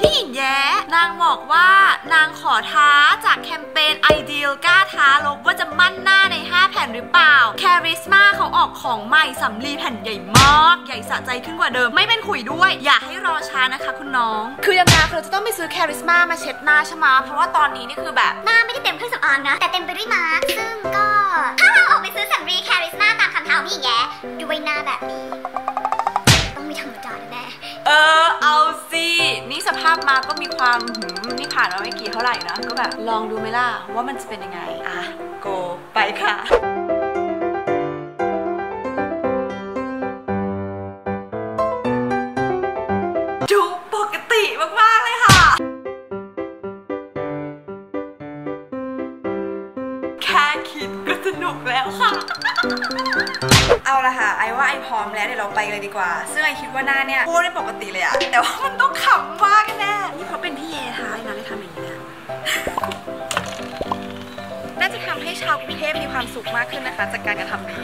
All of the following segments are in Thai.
พี่หญิงแย้นางบอกว่านางขอท้าจากแคมเปญ Ideal กล้าท้าลบว่าจะมั่นหน้าใน 5 แผ่นหรือเปล่า c a r i s m a เขาออกของใหม่สำลีแผ่นใหญ่มาก ใหญ่สะใจขึ้นกว่าเดิมไม่เป็นขุยด้วย อย่าให้รอช้านะคะคุณน้อง คือยังไงเราจะต้องไปซื้อ c a r i s m a มาเช็ดหน้าใช่ไหมเพราะว่าตอนนี้นี่คือแบบหน้าไม่ได้เต็มเครื่องสำอางนะ แต่เต็มไปด้วยมาร์คซึ่งก็ถ้าเราออกไปซื้อสำลีแคริสมาตามคำท้าพี่แย้ด้วยหน้าแบบนี้าพมาก็มีความหืมนี่ผ่านมาไม่กี่เท่าไหร่นะ ก็แบบลองดูไหมล่ะว่ามันจะเป็นยังไง อะ โก ไปค่ะ แล้วค่ะ เอาละค่ะ ไอว่าไอพร้อมแล้วเดี๋ยวเราไปเลยดีกว่า ซึ่งไอคิดว่าหน้าเนี่ยพูดได้ปกติเลยอะแต่ว่ามันต้องขำมากแน่นี่เขาเป็นพี่เอท้ายนะเลยทำอย่างนี้นะน่าจะทำให้ชาวกรุงเทพมีความสุขมากขึ้นนะคะ จากการกระทำนี้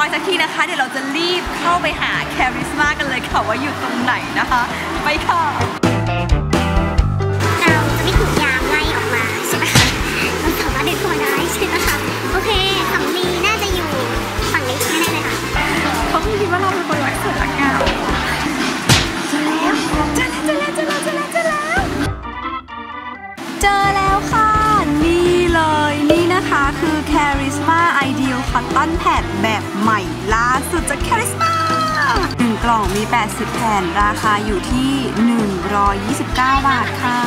อีฟแอนด์บอยสักทีนะคะ เดี๋ยวเราจะรีบเข้าไปหาแคริสมากันเลยค่ะว่าอยู่ตรงไหนนะคะ ไปค่ะเราจะไม่ถูกยามไล่ออกมาใช่ไหมคะเราสามารถเดินเข้ามาได้ใช่ไหมคะโอเคสำลีน่าจะอยู่ฝั่งนี้แน่ๆเลยค่ะเขาคงคิดว่าเราเป็นคนรักสวยรักงามเจอแล้วเจอแล้วเจอแล้วเจอแล้วเจอแล้วเจอแล้วค่ะนี่เลย นะคะคือ Charisma Ideal Cotton Pad แบบใหม่ล่าสุดจาก Charisma หนึ่งกล่องมี 80 แผ่น ราคาอยู่ที่ 129 บาทค่ะ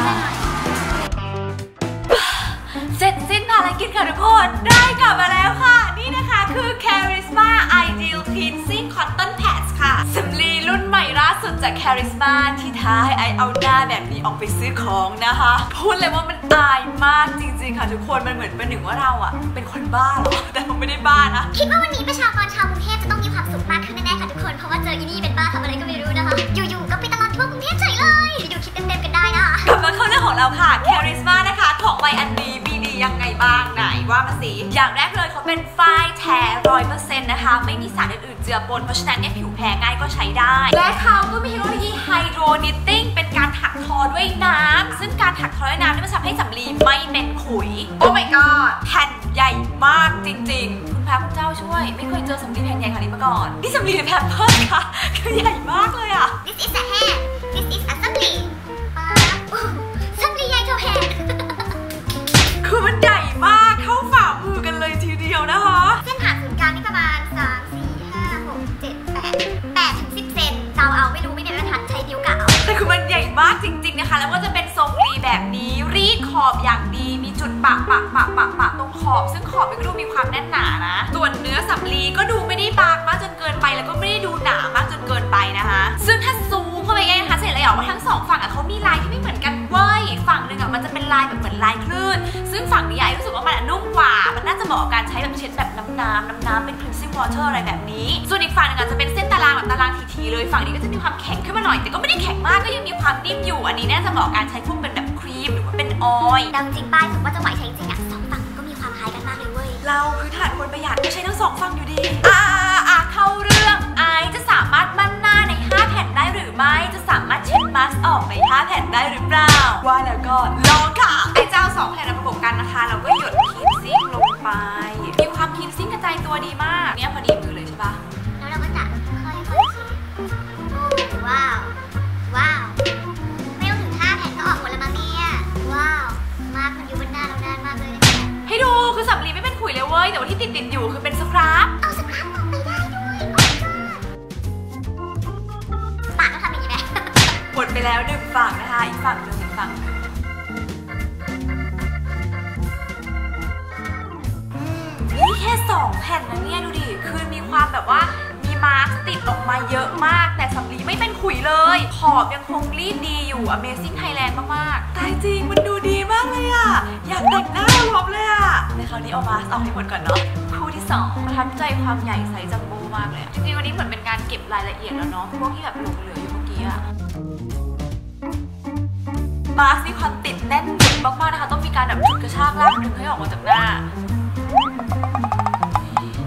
เสร็จสิ้นภารกิจค่ะทุกคน ได้กลับมาแล้วค่ะ นี่นะคะคือ Charisma Ideal Cleansing Cotton Pads ค่ะสำลีรุ่นใหม่ล่า สุดจาก Charisma ที่ท้าให้ไอเอาหน้าแบบนี้ออกไปซื้อของนะคะ พูดเลยว่ามันอายมากจริงๆค่ะทุกคนมันเหมือนเป็นหนึ่งว่าเราอะเป็นคนบ้าเหรอแต่เราไม่ได้บ้านะคิดว่าวันนี้ประชากรชาวกรุงเทพจะต้องมีความสุขมากขึ้นแน่ๆค่ะทุกคนเพราะว่าเจออีนี่เป็นบ้าทำอะไรก็ไม่รู้นะคะอยู่ๆก็ไปตลอดทั่วกรุงเทพเฉยเลยอยู่ๆคิดเต็มๆกันได้นะคะกลับมาเข้าเรื่องของเราค่ะ Charisma นะคะของใบอันนี้มีดียังไงบ้างไหน ว่ามาสิอย่างแรกเลยเขาเป็นฝ้ายแท้ร้อยเปอร์เซ็นต์นะคะ ไม่มีสารอื่นๆเจือปน เพราะฉะนั้นเนี่ยผิวแพ้ง่ายก็ใช้ได้ และเขาก็มีเทคโนโลยีไฮโดรนิตติ้งเป็นการถักทอด้วยน้ำ ซึ่งการถักทอด้วยน้ำนี่มันทำให้สำลีไม่เป็นขุย โอ้ my god แผ่นใหญ่มากจริง ๆ คุณพระคุณเจ้าช่วย ไม่เคยเจอสำลีแผ่นใหญ่ขนาดนี้มาก่อน นี่สำลีแผ่นเพิ่มค่ะคือใหญ่มากเลยอะ This is a hand มากจริงๆนะคะ แล้วก็จะเป็นทรงรีแบบนี้ รีดขอบอย่างดี มีจุดปะปะปะปะปะตรงขอบ ซึ่งขอบมันก็ดูมีความแน่นหนานะ ส่วนเนื้อสำลีก็ดูไม่ได้บางมากจนเกินไป แล้วก็ไม่ได้ดูหนามากจนเกินไปนะคะ ซึ่งถ้าซูมเข้าไปใกล้นะคะจะเห็นเลยอะว่าทั้งสองฝั่งอะเขามีลายที่ไม่เหมือนกันเว้ย ฝั่งหนึ่งอะมันจะเป็นลายแบบเหมือนลายคลื่น ซึ่งฝั่งนี้ไอรู้สึกว่ามันอะนุ่มกว่า มันน่าจะเหมาะกับการใช้แบบเช็ดแบบน้ำน้ำน้ำน้ำเป็น cleansing water อะไรแบบนี้ ส่วนอีกฝั่งหนึงอาจจะเป็นเส้นตารางแบบตารางทีๆเลย ฝั่งนี้ก็จะมีความแข็งขึ้นมาหน่อยแต่ ความนิ่มอยู่ อันนี้น่าจะเหมาะกับการใช้พวกเป็นแบบครีมหรือว่าเป็นออยล์เดาจริงๆป้ายถือว่าจะไหวใช้จริงๆอะสองฝั่งก็มีความคล้ายกันมากเลยเว้ย เราคือฐานคนประหยัดก็ใช้ทั้งสองฝั่งอยู่ดี อ่าอ่าเข้าเรื่องไอจะสามารถมั่นหน้าใน 5 แผ่นได้หรือไม่ จะสามารถเช็ดมาสก์ออกใน 5 แผ่นได้หรือเปล่า ว่าแล้วก็ลองค่ะไอเจ้า2แผ่นมาประกบกันนะคะ เราก็หยดคินซิ่งลงไป มีความคินซิ่งกระจายตัวดีมาก แล้วหนึ่งฝั่งนะคะ อีกฝั่งหนึ่งอีกฝั่งหนึ่งอืมนี่แค่สองแผ่นนะเนี่ยดูดิ คือมีความแบบว่ามีมาร์กติดออกมาเยอะมาก แต่สำลีไม่เป็นขุยเลย ขอบยังคงรีดดีอยู่ Amazing Thailand มากๆแต่จริงมันดูดีมากเลยอะอยากแต่งหน้ารวบเลยอะในคราวนี้เอามาสเอาให้หมดก่อนเนาะคู่ที่สองประทับใจความใหญ่ไซส์จัมโบ้มากเลยอะจริงๆวันนี้เหมือนเป็นการเก็บรายละเอียดแล้วเนาะพวกที่แบบหลงเหลืออยู่เมื่อกี้อะ มาสมีความติดแน่นหนึบมากๆนะคะ ต้องมีการแบบฉุดกระชากลากดึงให้ออกมาจากหน้า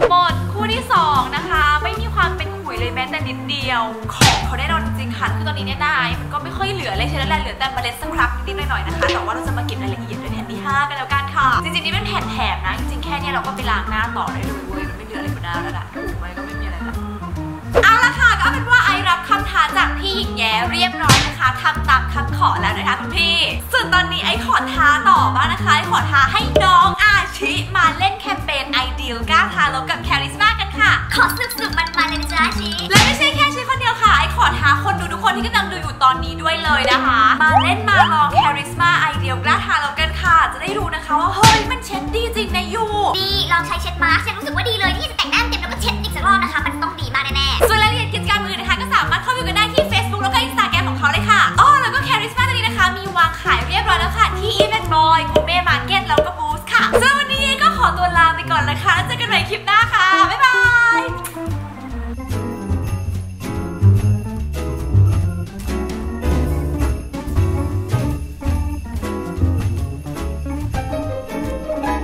หมดคู่ที่ 2 นะคะ ไม่มีความเป็นขุยเลยแม้แต่นิดเดียว ของเขาได้นอนจริงๆค่ะคือตอนนี้เนี่ยได้มันก็ไม่ค่อยเหลือเลยใช่ไหมแหละเหลือแต่เมล็ดสักครั้งนิดๆหน่อยๆนะคะ แต่ว่าเราจะมาเก็บรายละเอียดในแผ่นที่ 5 กันแล้วกันค่ะ จริงๆนี่เป็นแผ่นแถบนะ จริงๆแค่เนี้เราก็ไปล้างหน้าต่อได้เลยเว้ยมันไม่เหลืออะไรบนหน้าแล้วล่ะถูกไหมก็ไม่มี เอาเป็นว่าไอรับคำท้าจากพี่หญิงแย้เรียบร้อยนะคะทำตามคำขอแล้วนะคะคุณพี่ ส่วนตอนนี้ไอขอท้าต่อบ้างนะคะไอขอท้าให้น้องอาชิมาเล่นแคมเปญไอเดียลกล้าทาลบกับแคริสมากันค่ะ ขอสนุกสนุกมันมาเลยนะจ๊ะชีและไม่ใช่แค่ชิคนเดียวค่ะไอขอท้าคนดูทุกคนที่กำลังดูอยู่ตอนนี้ด้วยเลยนะคะ มาเล่นมาลองแคริสมาไอเดียลกล้าทาลบกันค่ะ จะได้รู้นะคะว่าเฮ้ยมันเช็ดดีจริงนะยูดีลองใช้เช็ดมาร์กฉันรู้สึกว่าดีเลยที่จะแต่ง กันคลิปหน้าค่ะ บ๊ายบาย